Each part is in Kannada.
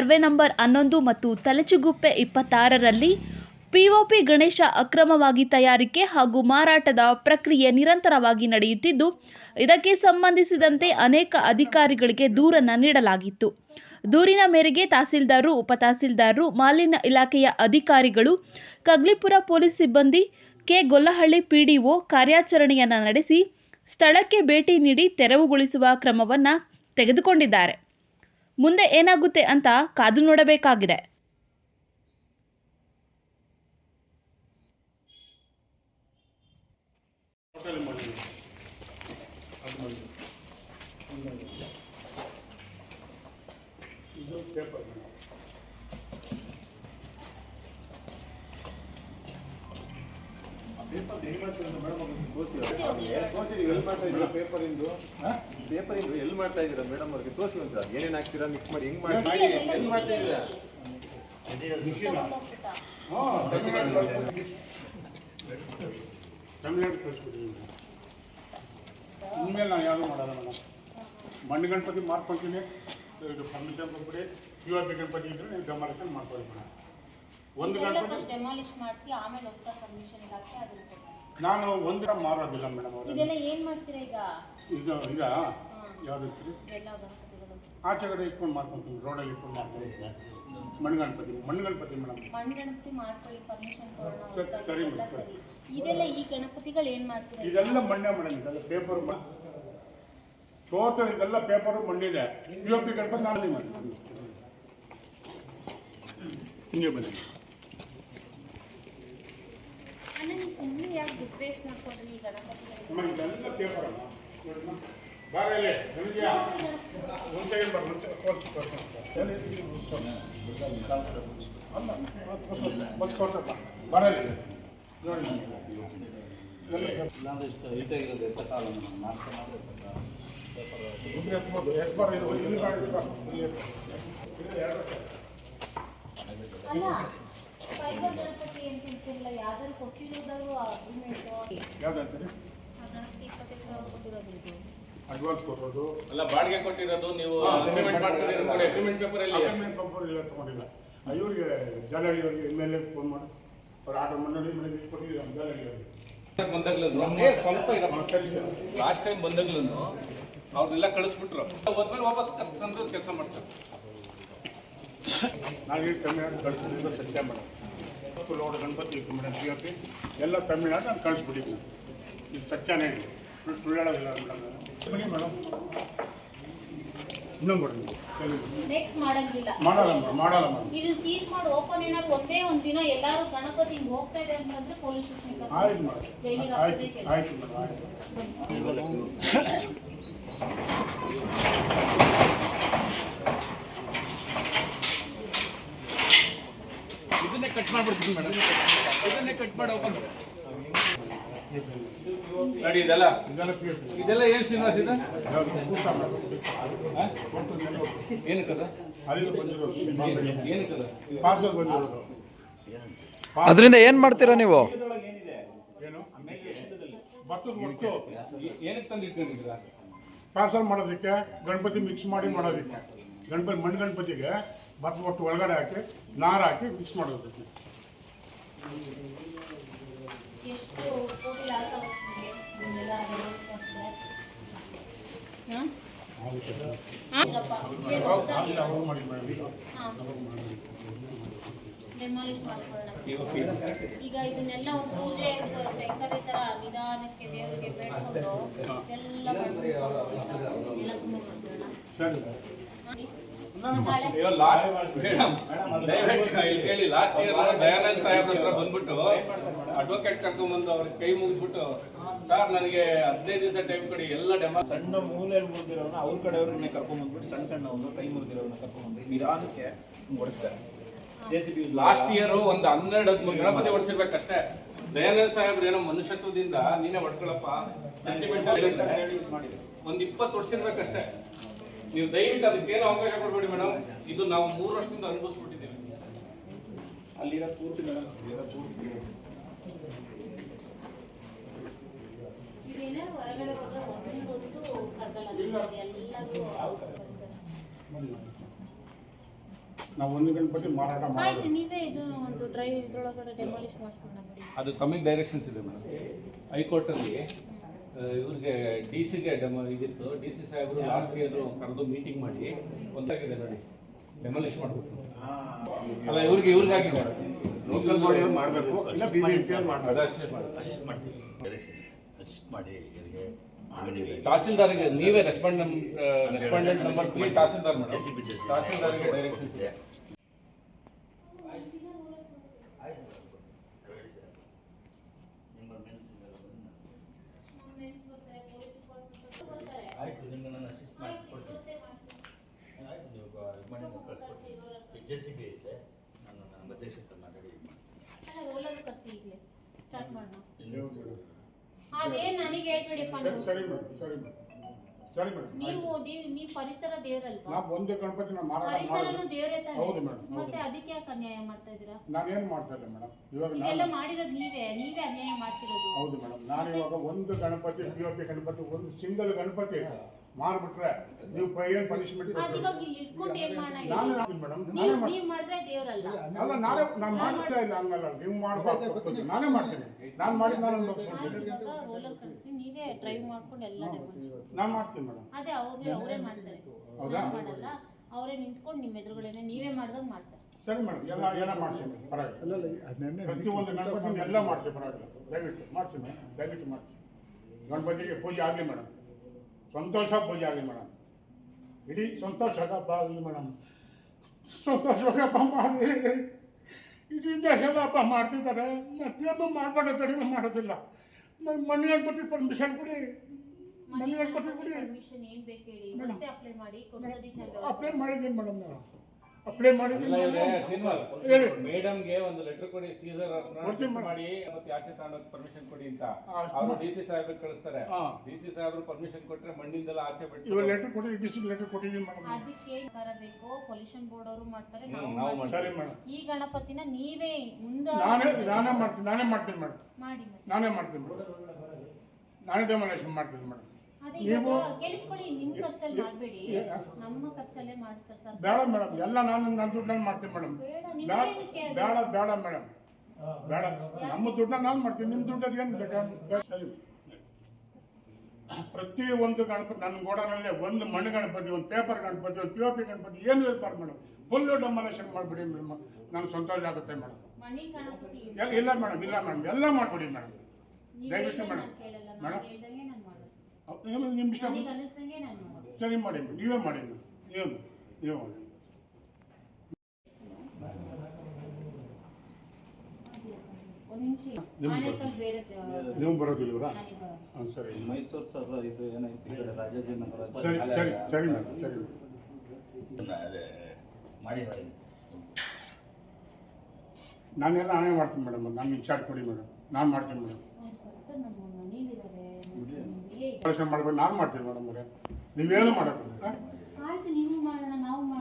ಸರ್ವೆ ನಂಬರ್ ಹನ್ನೊಂದು ಮತ್ತು ತಲೆಚುಗುಪ್ಪೆ ಇಪ್ಪತ್ತಾರರಲ್ಲಿ ಪಿಒಪಿ ಗಣೇಶ ಅಕ್ರಮವಾಗಿ ತಯಾರಿಕೆ ಹಾಗೂ ಮಾರಾಟದ ಪ್ರಕ್ರಿಯೆ ನಿರಂತರವಾಗಿ ನಡೆಯುತ್ತಿದ್ದು, ಇದಕ್ಕೆ ಸಂಬಂಧಿಸಿದಂತೆ ಅನೇಕ ಅಧಿಕಾರಿಗಳಿಗೆ ದೂರನ್ನು ನೀಡಲಾಗಿತ್ತು. ದೂರಿನ ಮೇರೆಗೆ ತಹಸೀಲ್ದಾರರು ಉಪತಹಸೀಲ್ದಾರರು ಮಾಲಿನ್ಯ ಇಲಾಖೆಯ ಅಧಿಕಾರಿಗಳು, ಕಗ್ಲಿಪುರ ಪೊಲೀಸ್ ಸಿಬ್ಬಂದಿ, ಕೆ. ಗೊಲ್ಲಹಳ್ಳಿ ಪಿಡಿಒ ಕಾರ್ಯಾಚರಣೆಯನ್ನು ನಡೆಸಿ, ಸ್ಥಳಕ್ಕೆ ಭೇಟಿ ನೀಡಿ ತೆರವುಗೊಳಿಸುವ ಕ್ರಮವನ್ನು ತೆಗೆದುಕೊಂಡಿದ್ದಾರೆ. ಮುಂದೆ ಏನಾಗುತ್ತೆ ಅಂತ ಕಾದು ನೋಡಬೇಕಾಗಿದೆ. ಪೇಪರ್ ಪೇಪರಿಂದು ಎಲ್ಲಿ ಮಾಡ್ತಾ ಮೇಡಮ್ ಅವ್ರಿಗೆ ಏನೇನು ಹಾಕ್ತೀರಾ ಮಿಕ್ಸ್ ಮಾಡಿ ಹೆಂಗ್ ಎಲ್ಲಿ ಮಾಡ್ತಾ ಇದ್ದೀರಾ ನಾವು ಯಾರು ಮಾಡಲ್ಲ ಮೇಡಮ್ ಮಣ್ಣು ಗಣಪತಿ ಮಾಡ್ಕೊಳ್ತೀನಿ ಇದು ಪರ್ಮಿಷನ್ ಕೊಟ್ಬಿಡಿ ಯು ಆರ್ ಬಿ ಗಣಪತಿ ಇದ್ರೆ ನೀವು ಡೆಮಾಲಿಷನ್ ಮಾಡ್ಕೊಳ್ಳಿ ಒಂದು ಗಣಪತಿ ಡೆಮಾಲಿಷ್ ಮಾಡಿಸಿ ಆಮೇಲೆ ಪರ್ಮಿಷನ್. ನಾನು ಒಂದು ಮಾರೋದಿಲ್ಲ ಮೇಡಮ್ ಇದೆಲ್ಲ ಏನು ಮಾಡ್ತೀರಾ ಈಗ? ಇದು ಈಗ ಯಾವ್ದು ಆಚೆ ಕಡೆ ಇಟ್ಕೊಂಡು ಮಾಡ್ಕೊಂತೀನಿ ರೋಡಲ್ಲಿ ಇಟ್ಕೊಂಡು ಮಾಡ್ತೀನಿ ಮಣ್ಗಣಪತಿ ಗಣಪತಿ ಮಣ್ಣು ಗಣಪತಿ ಮೇಡಮ್ ಮಣ್ಗಣಪತಿ ಮಾಡ್ಕೊಳ್ಳಿ ಪರ್ಮಿಷನ್ ಸರಿ, ಸರಿ ಮೇಡಮ್, ಇದೆಲ್ಲ ಈ ಗಣಪತಿಗಳು ಏನ್ ಮಾಡ್ತೀರಾ ಇದೆಲ್ಲ ಮಣ್ಣೆ ಮೇಡಮ್ ಇದೆಲ್ಲ ಪೇಪರ್ ಟೋಟಲ್ ಇದೆಲ್ಲ ಪೇಪರ್ ಮಣ್ಣಿದೆ. ಯು ಒ ಪಿ ಗಣಪತಿ ನಾನು ಮಾಡ್ತೀನಿ ಹಿಂಗೆ ಬನ್ನಿ ಅಣ್ಣ ನೀವು ಸುಮ್ಮನೆ ಯಾಕೆ ದುಡ್ಡು ವೇಸ್ಟ್ ಮಾಡ್ಕೊಂಡ್ರಿ ಈ ಗಣಪತಿಗಳಿಗೆ ಅಮ್ಮ ಇದೆಲ್ಲ ಪೇಪರ್ ಅಮ್ಮ ನೋಡಮ್ಮ ಬಾರ ಇಲ್ಲಿ ನನಗೆ ಒಂದು ಸೆಕೆಂಡ್ ಬರ್ ಅಲ್ಲ ಬಸ್ ಕೊಡ್ತಪ್ಪ ಬಾರ ಇಲ್ಲಿ ನೋಡಿ. ಇಲ್ಲಾಂದ್ರೆ ಇಷ್ಟು ಹೀಟಾಗಿರೋದು ಎತ್ತಕ್ಕಾಗಲ್ಲ ನಾಲ್ಕು ಪೇಪರ್ ಎತ್ಬೋದು ಎತ್ಬಾರ ಇದು ಎರಡು ಅಲ್ಲ ಅಡ್ವಾನ್ಸ್ ಕೊಡೋದು ಅಲ್ಲ ಬಾಡಿಗೆ ಕೊಟ್ಟಿರೋದು ನೀವು ಅಗ್ರಿಮೆಂಟ್ ಮಾಡ್ಕೊಂಡಿರೋ ನೋಡಿ ಅಗ್ರಿಮೆಂಟ್ ಪೇಪರ್ ಅಲ್ಲಿ ಅಗ್ರಿಮೆಂಟ್ ಪಂಪರ್ ಇಲ್ಲ ತೊಗೊಂಡಿಲ್ಲ. ಇವರಿಗೆ ಜಾಲಹಳ್ಳಿ ಅವರಿಗೆ ಎಂ ಎಲ್ ಎ ಫೋನ್ ಮಾಡಿ. ಅವ್ರು ಆರ್ಡರ್ ಮಾಡಿ. ಮನೆಗೆ ಕೊಟ್ಟಿಲ್ಲ ಜಾಲಹಳ್ಳಿ ಅವರಿಗೆ. ಬಂದಾಗ್ಲೂ ಸ್ವಲ್ಪ. ಲಾಸ್ಟ್ ಟೈಮ್ ಬಂದಾಗ್ಲೂ ಅವ್ರನ್ನೆಲ್ಲ ಕಳಿಸ್ಬಿಟ್ರು. ಹೋದ್ಮೇಲೆ ವಾಪಸ್ ಕರ್ಕೊಂಡು ಕೆಲಸ ಮಾಡ್ತಾರೆ. ನಾಗೇಶ್ ಕಮ್ಮಿ ಕಳಿಸಿದ್ರೆ ಸತ್ಯ ಮೇಡಮ್. ಮತ್ತು ಲೋಡ್ ಗಣಪತಿ ಇತ್ತು ಮೇಡಮ್ ಪಿ ಪಿ ಎಲ್ಲ ತಮಿಳ್ನಾಡು ನಾನು ಕಳಿಸ್ಬಿಟ್ಟಿದ್ದೀನಿ ಇದು ಸತ್ಯನೇ ಇದೆ ಸುಳ್ಳು ಸುಳ್ಳು ಹೇಳೋದಿಲ್ಲ ಮೇಡಮ್ ಬನ್ನಿ ಮೇಡಮ್ ಇನ್ನೊಂದು ಕೊಡಿ ನೆಕ್ಸ್ಟ್ ಮಾಡಂಗಿಲ್ಲ ಮಾಡಲ್ಲ ಮೇಡಮ್ ಮಾಡಲ್ಲ ಮೇಡಮ್ ಇದನ್ನ ಸೀಸ್ ಮಾಡಿ ಓಪನ್ ಏನಾದ್ರು ಒಂದೇ ಒಂದ್ ದಿನ ಎಲ್ಲಾರು ಗಣಪತಿ ಹಿಂಗ್ ಹೋಗ್ತಾ ಇದೆ ಅಂತಂದ್ರೆ ಪೊಲೀಸ್ ಸ್ಟೇಷನ್ ಆಯ್ತು ಮೇಡಮ್ ಜೈಲಿಗೆ ಆಯ್ತು ಹಾಕ್ಬೇಕು. ಆಯ್ತು ಮೇಡಮ್ ಆಯ್ತು ಕಟ್ ಮಾಡ್ಬಿಡ್ತೀನಿ ಮೇಡಮ್. ಇದನ್ನೇ ಕಟ್ ಮಾಡಿ ಓಪನ್ ನೋಡಿ ಇದೆಲ್ಲ? ಇದೆಲ್ಲ ಏನು ಶ್ರೀನಿವಾಸ್ ಇದೆ. ಏನಕ್ಕದ. ಏನಕ್ಕದ ಪಾರ್ಸಲ್ ಬಂದಿರೋದು ಅದರಿಂದ ಏನು ಮಾಡ್ತೀರಾ ನೀವು? ಏನಕ್ಕೆ ತಂದು ಇಟ್ಕೊಂಡಿದ್ದೀರಾ ಪಾರ್ಸಲ್ ಮಾಡೋದಕ್ಕೆ ಗಣಪತಿ ಮಿಕ್ಸ್ ಮಾಡಿ ಮಾಡೋದಕ್ಕೆ. ಗಣಪತಿ ಮಣ್ಣು ಗಣಪತಿಗೆ ಭತ್ತ ಒಟ್ಟು ಒಳಗಡೆ ಹಾಕಿ ನಾರು ಹಾಕಿ ಮಿಕ್ಸ್ ಮಾಡೋದಕ್ಕೆ. ಎಷ್ಟು ಕೋಟಿ ಲಾಸ್ ಆಗುತ್ತೆ ಇದನ್ನೆಲ್ಲ ಬೆಳೆಸ್ಕೊಂಡ್ರೆ? ಹ್ಮ್? ಇಲ್ಲಪ್ಪ, ಬೇರೆ ಹೊಸ್ದಾಗಿ ಅಲ್ಲಿ ಅವ್ರು ಮಾಡಿ ಮಾಡಿ. ಹಾ. ಡೆಮಾಲಿಷ್ ಮಾಡ್ಕೊಳ್ಳೋಣ. ಈಗ ಇದನ್ನೆಲ್ಲ ಒಂದು ಪೂಜೆ ಬೇಕಾದ ತರ ನಿಧಾನಕ್ಕೆ ದೇವರಿಗೆ ಬೇಡ್ಕೊಂಡು ಎಲ್ಲ ಮಾಡ್ಕೊಂಡು ಎಲ್ಲ ಸುಮ್ಮನೆ ಮಾಡ್ಕೊಳ್ಳೋಣ. ಸರಿ. ನಾಳೆ ಕೇಳಿ ಲಾಸ್ಟ್ ಇಯರ್ ದಯಾನಂದ್ ಸಾಹೇಬ್ ಹತ್ರ ಬಂದ್ಬಿಟ್ಟು ಅಡ್ವೊಕೇಟ್ ಕರ್ಕೊಂಡ್ಬಂದು ಅವ್ರಿಗೆ ಕೈ ಮುಗಿದ್ಬಿಟ್ಟು ಸರ್ ನನಗೆ ಹದಿನೈದು ದಿವಸ ಟೈಮ್ ಕೊಡಿ ಎಲ್ಲ ಡೆಮ ಸಣ್ಣ ಮೂಲೆಯಲ್ಲಿ ಮುರಿದಿರೋನ ಅವ್ರ ಕಡೆಯವ್ರನ್ನೇ ಕರ್ಕೊಂಡ್ಬಂದ್ಬಿಟ್ಟು ಸಣ್ಣ ಸಣ್ಣ ಒಂದು ಕೈ ಮುರಿದಿರೋನ ಕರ್ಕೊಂಡ್ಬಂದು ನಿಧಾನಕ್ಕೆ ಓಡಿಸ್ತಾರೆ ಲಾಸ್ಟ್ ಇಯರ್ ಒಂದು ಹನ್ನೆರಡು ಹದಿಮೂರು ಗಣಪತಿ ಹೊಡ್ಸಿರ್ಬೇಕಷ್ಟೇ ದಯಾನಂದ್ ಸಾಹೇಬ್ರು ಏನೋ ಮನುಷ್ಯತ್ವದಿಂದ ನೀನೇ ಹೊಡ್ಕೊಳಪ್ಪ ಸೆಂಟಿಮೆಂಟ್ ಒಂದ್ ಇಪ್ಪತ್ತು ಹೊಡ್ಸಿರ್ಬೇಕಷ್ಟೇ ನೀವು ದಯವಿಟ್ಟು ಅದಕ್ಕೇನು ಅವಕಾಶ ಕೊಡಬೇಡಿ ಮೇಡಮ್. ಇದು ನಾವು ಮೂರು ವರ್ಷದಿಂದ ಅನುಭವಿಸ್ಬಿಟ್ಟಿದ್ದೀವಿ. ಅಲ್ಲಿರೋ ಪೂರ್ತಿ ಮೇಡಮ್ ಅಲ್ಲಿರೋ ಪೂರ್ತಿ ನಾವು ಒಂದು ಗಣಪತಿ ಮಾರಾಟ ಆಯ್ತು ನೀವೇ ಇದು ಒಂದು ಡ್ರೈವ್ ಇದ್ರೊಳಗಡೆ ಡೆಮಾಲಿಷ್ ಮಾಡಿಸ್ಕೊಂಡ ಅದು ಕಮ್ಮಿಂಗ್ ಡೈರೆಕ್ಷನ್ಸ್ ಇದೆ ಮೇಡಮ್. ಹೈಕೋರ್ಟಲ್ಲಿ ಇವ್ರಿಗೆ ಡಿ ಸಿಗೆ ಡೆಮೋ ಇದಿತ್ತು. ಡಿ ಸಿ ಸಾಹೇಬರು ಲಾಸ್ಟ್ ಇಯರ್ ಕರೆದು ಮೀಟಿಂಗ್ ಮಾಡಿ ಒಂದಾಗಿದೆ ನೋಡಿ. ಡೆಮಾಲಿಷ್ ಮಾಡ್ಬೇಕು ಅಲ್ಲ ಇವ್ರಿಗೆ ಇವ್ರಿಗೆ ಹಾಕಿ ಲೋಕಲ್ ಬಾಡಿ ಅವ್ರು ಮಾಡಬೇಕು. ಅದಷ್ಟೇ ಮಾಡಿ ಅಸಿಸ್ಟ್ ಮಾಡಿ ಇವರಿಗೆ. ತಹಸೀಲ್ದಾರ್ಗೆ ನೀವೇ respond respondent number three tahsildar madam. JCB. ತಹಸೀಲ್ದಾರ್ಗೆ ಡೈರೆಕ್ಷನ್ಸ್ ಇದೆ ನಿಮ್ಮ ಆಯಿತು ನಿಮ್ಗೆ ನಾನು ಅಸಿಸ್ಟ್ ಮಾಡಿ ಕೊಡ್ತೀನಿ ಆಯಿತು ನೀವು ಇದು ಮಾಡಿ ನೀವು ಕಳ್ಸ್ಕೊಡಿ ಜೆ ಸಿ ಬಿ ಐತೆ. ನಾನು ನಮ್ಮ ಹತ್ರ ಮಾತಾಡಿ ಇದು ರೋಲರ್ ಸ್ಟಾರ್ಟ್ ಮಾಡೋಣ. ಮೇಡಮ್. ನನಗೆ ಹೇಳ್ಬೇಡಿಪ್ಪ ಸರಿ ನೀವು ಸರಿ ಮೇಡಮ್ ಸರಿ ಮೇಡಮ್. ಸರಿ ಮೇಡಮ್ ನೀವು ನೀವು ನೀವು ಪರಿಸರ ದೇವರಲ್ವಾ? ನಾವು ಒಂದು ಗಣಪತಿ ಮಾರಾಟ ಪರಿಸರನು ಮಾಡೋದು. ದೇವರೇ ತಾನೇ. ಹೌದು. ಮತ್ತೆ ಅದಕ್ಕೆ ಯಾಕೆ ಅನ್ಯಾಯ ಮಾಡ್ತಾ ಇದ್ದೀರಾ? ನಾನೇನು ಮಾಡ್ತಾ ಇಲ್ಲ ಮೇಡಮ್. ಇವಾಗ ಇದೆಲ್ಲ ನಾನು ಮಾಡಿರೋದು ನೀವೇ ನೀವೇ ಅನ್ಯಾಯ ಮಾಡ್ತಿರೋದು. ಹೌದು ಮೇಡಮ್. ನಾನು ಇವಾಗ ಒಂದು Ganapati P O P Ganapati ಒಂದು ಸಿಂಗಲ್ ಗಣಪತಿ. ಮಾರ್ಬಿಟ್ರೆ ನೀವು ಏನು ಪನಿಷ್ಮೆಂಟ್ ನಾನೇ? ಮಾಡ್ತೀನಿ ಮೇಡಮ್ ನಾನೇ ಮಾಡ್ತೀನಿ. ದೇವರಲ್ಲ. ಅಲ್ಲ ನಾನೇ ನಾನು ಮಾಡ್ತಾ ಇಲ್ಲ ಹಂಗಲ್ಲ. ನೀವು ಮಾಡ್ಬೋದು ನಾನೇ ಮಾಡ್ತೀನಿ. ನಾನು ಮಾಡಿದ ನಾನು ಕಳಿಸಿ ನೀವೇ ಡ್ರೈವ್ ಮಾಡ್ಕೊಂಡು ಎಲ್ಲ ನಾನು ಮಾಡ್ತೀನಿ ಮೇಡಮ್ ಅದೇ ಅವ್ರೇ ಅವರೇ ಮಾಡ್ತಾರೆ. ಹೌದಾ? ಮಾಡಲ್ಲ. ಅವರೇ ನಿಂತ್ಕೊಂಡು ನಿಮ್ಮ ಎದುರುಗಡೆನೆ ನೀವೇ ಮಾಡ್ದಾಗ ಮಾಡ್ತಾರೆ. ಸರಿ ಮೇಡಮ್ ಎಲ್ಲ ಎಲ್ಲ ಮಾಡ್ತೀನಿ ಪರವಾಗಿಲ್ಲ. ಪ್ರತಿಯೊಂದು ಗಣಪತಿ ಎಲ್ಲ ಮಾಡ್ತೀವಿ ಪರವಾಗಿಲ್ಲ. ದಯವಿಟ್ಟು ಮಾಡ್ತೀನಿ ಮೇಡಮ್ ದಯವಿಟ್ಟು ಮಾಡ್ತೀನಿ ಗಣಪತಿಗೆ ಪೂಜೆ ಆಗಲಿ ಮೇಡಮ್ ಸಂತೋಷ ಪೂಜೆ ಆಗಲಿ ಮೇಡಮ್. ಇಡೀ ಸಂತೋಷ ಹಬ್ಬ ಆಗಲಿ ಮೇಡಮ್. ಸಂತೋಷ ಹಬ್ಬ ಮಾಡಿ ಇಡೀ ದೇಶದ ಹಬ್ಬ ಮಾಡ್ತಿದ್ದಾರೆ. ನಾನು ಹಬ್ಬ ಮಾಡಬೇಡ ಕಡಿಮೆ ಮಾಡೋದಿಲ್ಲ. ನನ್ನ ಮನೆ ಕೊಟ್ಟಿ ಪರ್ಮಿಷನ್ ಕೊಡಿ. ಮನೆ ಕೊಟ್ಟಿ ಕೊಡಿ. ಪರ್ಮಿಷನ್ ಏನ್ ಬೇಕು ಹೇಳಿ? ಮತ್ತೆ ಅಪ್ಲೈ ಮಾಡಿ ಕೊಡ್ಸೋದಿಕ್ಕೆ ಅಪ್ಲೈ ಮಾಡಿದ್ದೀನಿ ಮೇಡಮ್ ನಾನು. ಅಪ್ಲೈ ಮಾಡಿ. ಶ್ರೀನಿವಾಸ್. ಮೇಡಮ್ಗೆ ಒಂದು ಲೆಟರ್ ಕೊಡಿ ಸೀಸರ್. ಮಾಡಿ ಮತ್ತೆ ಆಚೆ ತಗೊಂಡೋಗಿ ಪರ್ಮಿಷನ್ ಕೊಡಿ ಅಂತ. ಅವರು ಡಿ ಸಿ ಸಾಹೇಬ್ರಿಗೆ ಕಳಿಸ್ತಾರೆ. ಡಿ ಸಿ ಸಾಹೇಬ್ರು ಪರ್ಮಿಷನ್ ಕೊಟ್ರೆ ಮಣ್ಣಿಂದೆಲ್ಲ ಆಚೆ ಬಿಟ್ಟು ಇವಾಗ ಲೆಟರ್ ಕೊಡಿ ಡಿ ಸಿ ಲೆಟರ್ ಕೊಟ್ಟಿದ್ದೀನಿ ಮೇಡಮ್. ಅದಕ್ಕೆ ಬರಬೇಕು? ಪೊಲ್ಯೂಷನ್ ಬೋರ್ಡ್ ಅವರು ಮಾಡ್ತಾರೆ ನಾವು ಮೇಡಮ್. ಈ ಗಣಪತಿನ ನೀವೇ ಮುಂದೆ ನಾನೇ ನಾನೇ ಮಾಡ್ತೀನಿ ನಾನೇ ಮಾಡ್ತೀನಿ ಮೇಡಮ್. ಮಾಡಿ. ನಾನೇ ಮಾಡ್ತೀನಿ ಮೇಡಮ್. ನಾನೇ ಡೆಮಾಲೇಷನ್ ಮಾಡ್ತೀನಿ ಮೇಡಮ್. ನೀವು- ಕೇಳಿಸ್ಕೊಳ್ಳಿ ನಿಮ್ ಖರ್ಚಲ್ಲಿ ಮಾಡ್ಬೇಡಿ. ನಮ್ಮ ಖರ್ಚಲ್ಲೇ ಮಾಡಿಸ್ತಾರೆ ಸರ್. ಬೇಡ ಮೇಡಮ್ ಎಲ್ಲ ನಾನು ನನ್ನ ದುಡ್ಡಲ್ಲಿ ಮಾಡ್ತೀನಿ ಮೇಡಮ್. ಬೇಡ ಬೇಡ ಮೇಡಮ್. ಬೇಡ. ನಮ್ಮ ದುಡ್ಡನ್ನ ನಾನು ಮಾಡ್ತೀನಿ ನಿಮ್ಮ ದುಡ್ಡಲ್ಲಿ ಏನು ಬೇಕಾ? ಬೇಡ, ಪ್ರತಿ ಒಂದು ಗಣಪತಿ ನನ್ನ ಗೋಡನಲ್ಲೇ ಒಂದು ಮಣ್ಣು ಗಣಪತಿ ಒಂದು ಪೇಪರ್ ಗಣಪತಿ ಒಂದು ಪಿ ಒ ಪಿ ಗಣಪತಿ ಏನು ಇರ್ಬಾರ್ದು ಮೇಡಮ್. ಫುಲ್ ಡೆಮಾಲೇಷನ್ ಮಾಡಿಬಿಡಿ ಮೇಡಮ್. ನಾನು ಸಂತೋಷ ಆಗುತ್ತೆ ಮೇಡಮ್. ಇಲ್ಲ ಮೇಡಮ್ ಇಲ್ಲ ಮೇಡಮ್. ಎಲ್ಲ ಮಾಡಿಬಿಡಿ ಮೇಡಮ್. ದಯವಿಟ್ಟು ಮೇಡಮ್. ಮೇಡಮ್. ಮಾಡಿಸ್ತೀನಿ ನಿಮ್ಮ ಇಷ್ಟ ನಾನು ಸರಿ ಮಾಡಿ ನೀವೇ ಮಾಡಿ ನೀವು ನೀವೇ ಮಾಡಿ ನೀವು ಬರೋದಿಲ್ವರಾ ನನಗೆ ಬರೋದು. ಹಾಂ ಸರಿ. ಮೈಸೂರು ಸರ್ ಇದು ಏನೈತಿ ರಾಜಾಜಿನಗರ ಸರಿ ಸರಿ ಸರಿ ಮೇಡಮ್ ಸರಿ ಮಾಡಿ ನಾನೆಲ್ಲ ನಾನೇ ಮಾಡ್ತೀನಿ ಮೇಡಮ್ ನಾನು ಇನ್ಚಾರ್ಜ್ ಕೊಡಿ ಮೇಡಮ್ ನಾನು ಮಾಡ್ತೀನಿ ಮೇಡಮ್ ಅವ್ರು ಬರ್ತಾರೆ ನಮ್ಮ ಮನೇಲಿದ್ದಾರೆ ಇದೆ. ಮಾಡ್ಬೇಕು ನಾನು ಮಾಡ್ತೀನಿ ಮೇಡಮ್ ಅವರೇ. ನೀವೇನು ಮಾಡಬೇಕು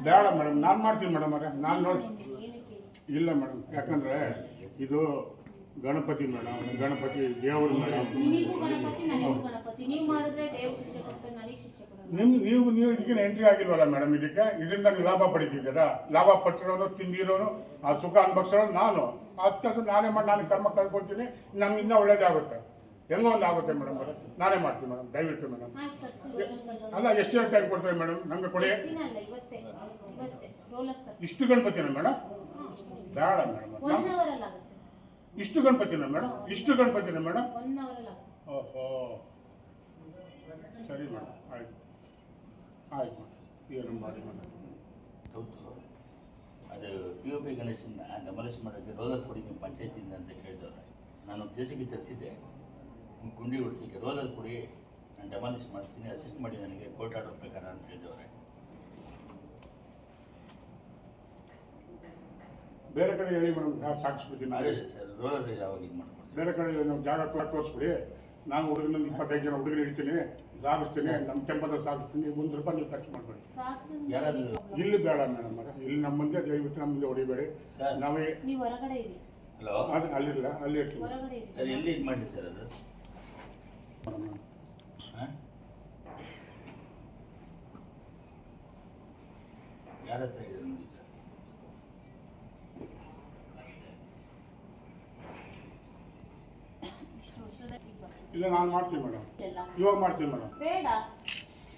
ಬೇಡ ಮೇಡಮ್ ನಾನು ಮಾಡ್ತೀನಿ ಮೇಡಮ್ ಅವರೇ. ನಾನು ನೋಡಿ ಇಲ್ಲ ಮೇಡಮ್ ಯಾಕಂದರೆ ಇದು ಗಣಪತಿ ಮೇಡಮ್ ಗಣಪತಿ ದೇವರು ಮೇಡಮ್. ನಿಮ್ ನೀವು ನೀವು ಇದಕ್ಕೆ ಎಂಟ್ರಿ ಆಗಿಲ್ವಲ್ಲ ಮೇಡಮ್ ಇದಕ್ಕೆ? ಇದರಿಂದ ನೀವು ಲಾಭ ಪಡಿತಿದ್ದೀರಾ? ಲಾಭ ಪಟ್ಟಿರೋನು ತಿಂದಿರೋನು ಆ ಸುಖ ಅನುಭವಿಸೋನು ನಾನು. ಅದಕ್ಕೆ ನಾನೇ ಮಾಡಿ ನಾನು ಕರ್ಮ ಕಳ್ಕೊಳ್ತೀನಿ ನಮ್ಮಿಂದ ಒಳ್ಳೇದಾಗುತ್ತೆ. ಹೆಂಗೋ ಒಂದು ಆಗುತ್ತೆ ಮೇಡಮ್ ಅವರೇ. ನಾನೇ ಮಾಡ್ತೀನಿ ಮೇಡಮ್ ದಯವಿಟ್ಟು ಮೇಡಮ್. ಅಲ್ಲ ಎಷ್ಟು ದಿನ ಟೈಮ್ ಕೊಡ್ತೇವೆ ಮೇಡಮ್? ನಮಗೆ ಕೊಡಿ. ಎಷ್ಟು ಅಲ್ಲ ಇವತ್ತೇ ಇವತ್ತೇ ರೋಲರ್ ತರ್ಸಿ ಇಷ್ಟು ಗಣಪತಿನ ಮೇಡಮ್? ಬೇಡ ಮೇಡಮ್ ಒನ್ ನಮ್ ಅವರ್ ಅಲ್ಲಿ ಆಗುತ್ತೆ. ಇಷ್ಟು ಗಣಪತಿನ ಮೇಡಮ್? ಇಷ್ಟು ಗಣಪತಿನ ಮೇಡಮ್? ಒನ್ ಅವರ್ ಅಲ್ಲಿ ಓಹೋ. ಸರಿ ಮೇಡಮ್ ಆಯ್ತು. ಆಯ್ತು ಮೇಡಮ್. ಏನು ಮಾಡಿ ಮೇಡಮ್? ಅದು ಪಿ ಒ ಪಿ ಗಣೇಶನ್ನ ಡೆಮಾಲಿಷ್ ಮಾಡೋಕ್ಕೆ ರೋಲರ್ ಕೊಡಿ ನಿಮ್ಮ ಪಂಚಾಯತಿಂದ ಅಂತ ಕೇಳಿದವ್ರೆ. ನಾನು ಜೆ ಸಿ ಬಿ ತರಿಸಿದ್ದೆ. ಗುಂಡಿ ಹೊಡಿಸಲಿಕ್ಕೆ ರೋಲರ್ ಕೊಡಿ ನಾನು ಡೆಮಾಲಿಷ್ ಮಾಡಿಸ್ತೀನಿ ಅಸಿಸ್ಟ್ ಮಾಡಿ ನನಗೆ ಕೋರ್ಟ್ ಆರ್ಡರ್ ಪ್ರಕಾರ ಅಂತ ಹೇಳಿದವ್ರೆ. ಬೇರೆ ಕಡೆ ಹೇಳಿ ಮೇಡಮ್ ಸಾಗಿಸ್ಬಿಡ್ತೀನಿ ಅದೇ ಸರ್ ರೋಲರ್ ಯಾವಾಗ ಇದು ಮಾಡ್ಕೊಡ್ತೀನಿ ಬೇರೆ ಕಡೆ ನಾವು ಜಾಗ ತೋರಿಸ್ಬಿಡಿ. ನಾನು ಹುಡುಗನ ಇಪ್ಪತ್ತೈದು ಜನ ಹುಡುಗರು ಇಡ್ತೀನಿ ಸಾಗಿಸ್ತೀನಿ ನಮ್ಮ ಟೆಂಪದ ಸಾಗಿಸ್ತೀನಿ ಒಂದು ರೂಪಾಯಿ ನೀವು ಖರ್ಚು ಮಾಡಬೇಡಿ. ಯಾರಾದ್ರೂ ಇಲ್ಲಿ ಬೇಡ ಮೇಡಮ್ ಅವರೇ. ಇಲ್ಲಿ ನಮ್ಮ ಮುಂದೆ ದಯವಿಟ್ಟು ನಮ್ಮ ಮುಂದೆ ಹೊಡಿಬೇಡಿ. ಸರ್. ನಾವೇ ನೀವು ಹೊರಗಡೆ ಇರಿ. ಹಲೋ? ಅದು ಅಲ್ಲಿಲ್ಲ ಅಲ್ಲಿ ಇರ್ತೀವಿ. ಹೊರಗಡೆ ಇರಿ. ಸರ್ ಎಲ್ಲಿ ಇದು ಮಾಡಿ ಸರ್ ಅದು? ಯಾರ ಹತ್ರ ಇಲ್ಲ ನಾನು ಮಾಡ್ತೀನಿ ಮೇಡಮ್ ಇವಾಗ ಮಾಡ್ತೀನಿ ಮೇಡಮ್ ಬೇಡ.